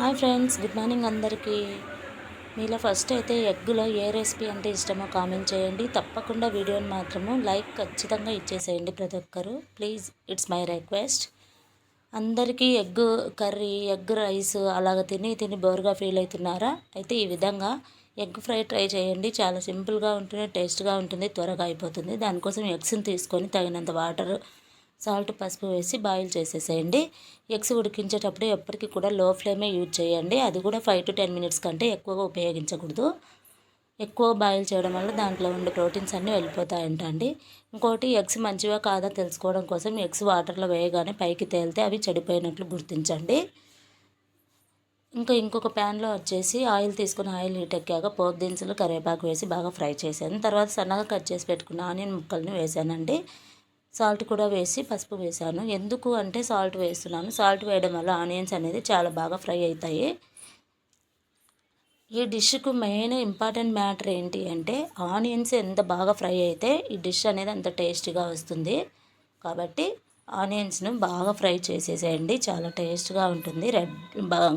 Hi friends good morning అందరికీ. మీలో first అయితే ఎగ్గులో ఏ రెసిపీ అంటే ఇష్టమో కామెంట్ చేయండి. తప్పకుండా వీడియోని మాత్రము లైక్ ఖచ్చితంగా ఇచ్చేసేయండి ప్రతి ఒక్కరు. Please it's my request. అందరికీ ఎగ్ కర్రీ ఎగ్ రైస్ అలాగ తిని తిని బోర్గా ఫీల్ అవుతున్నారా? అయితే ఈ విధంగా ఎగ్ ఫ్రై ట్రై చేయండి. చాలా సింపుల్గా ఉంటుంది టేస్ట్గా ఉంటుంది త్వరగా అయిపోతుంది. దానికోసం ఎగ్స్ని తీసుకొని తగినంత వాటర్ సాల్ట్ పసుపు వేసి బాయిల్ చేసేసేయండి. ఎగ్స్ ఉడికించేటప్పుడు ఎప్పటికీ కూడా లో ఫ్లేమే యూజ్ చేయండి. అది కూడా ఫైవ్ టు టెన్ మినిట్స్ కంటే ఎక్కువగా ఉపయోగించకూడదు. ఎక్కువ బాయిల్ చేయడం వల్ల దాంట్లో ఉండే ప్రోటీన్స్ అన్నీ వెళ్ళిపోతాయంట అండి ఇంకోటి ఎగ్స్ మంచివా కాదా తెలుసుకోవడం కోసం ఎగ్స్ వాటర్లో వేయగానే పైకి తేలితే అవి చెడిపోయినట్లు గుర్తించండి. ఇంకా ఇంకొక ప్యాన్లో వచ్చేసి ఆయిల్ తీసుకుని ఆయిల్ హీట్ ఎక్కాక పోపు దినుసులు కరివేపాకు వేసి బాగా ఫ్రై చేశాను తర్వాత సన్నగా కట్ చేసి పెట్టుకున్న ఆనియన్ ముక్కల్ని వేసానండి. సాల్ట్ కూడా వేసి పసుపు వేసాను. ఎందుకు అంటే సాల్ట్ వేస్తున్నాను. సాల్ట్ వేయడం వల్ల ఆనియన్స్ అనేది చాలా బాగా ఫ్రై అవుతాయి. ఈ డిష్కు మెయిన్ ఇంపార్టెంట్ మ్యాటర్ ఏంటి అంటే ఆనియన్స్ ఎంత బాగా ఫ్రై అయితే ఈ డిష్ అనేది అంత టేస్టీగా వస్తుంది. కాబట్టి ఆనియన్స్ను బాగా ఫ్రై చేసేసేయండి. చాలా టేస్ట్గా ఉంటుంది. రెడ్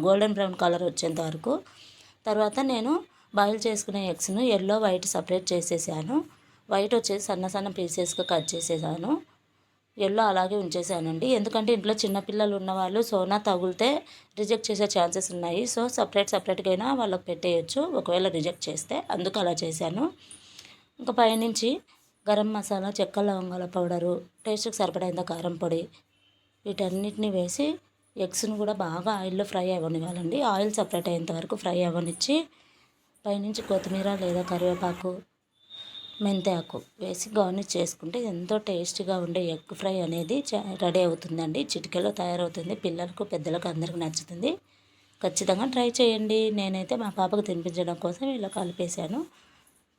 గోల్డెన్ బ్రౌన్ కలర్ వచ్చేంత వరకు. తర్వాత నేను బాయిల్ చేసుకునే ఎగ్స్ను ఎల్లో వైట్ సపరేట్ చేసేసాను. వైట్ వచ్చేసి సన్న సన్న పీసెస్గా కట్ చేసేసాను. ఎల్లో అలాగే ఉంచేసానండి. ఎందుకంటే ఇంట్లో చిన్నపిల్లలు ఉన్నవాళ్ళు సోనా తగిలితే రిజెక్ట్ చేసే ఛాన్సెస్ ఉన్నాయి. సో సపరేట్ సపరేట్గా అయినా వాళ్ళకి పెట్టేయచ్చు. ఒకవేళ రిజెక్ట్ చేస్తే అందుకు అలా చేశాను. ఇంకా పైనుంచి గరం మసాలా చెక్క లవంగాల పౌడరు టేస్ట్కి సరిపడేంత కారం పొడి వీటన్నిటిని వేసి ఎగ్స్ను కూడా బాగా ఆయిల్లో ఫ్రై అవ్వనివ్వాలండి. ఆయిల్ సపరేట్ అయ్యేంత వరకు ఫ్రై అవ్వనిచ్చి పైనుంచి కొత్తిమీర లేదా కరివేపాకు మెంతాకు వేసి గార్నిష్ చేసుకుంటే ఎంతో టేస్టీగా ఉండే ఎగ్ ఫ్రై అనేది రెడీ అవుతుందండి. చిటికెలో తయారవుతుంది. పిల్లలకు పెద్దలకు అందరికి నచ్చుతుంది. ఖచ్చితంగా ట్రై చేయండి. నేనైతే మా పాపకు తినిపించడం కోసం ఇలా కలిపేశాను.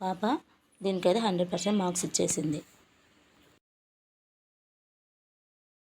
పాప దీనికైతే హండ్రెడ్ పర్సెంట్ మార్క్స్ ఇచ్చేసింది.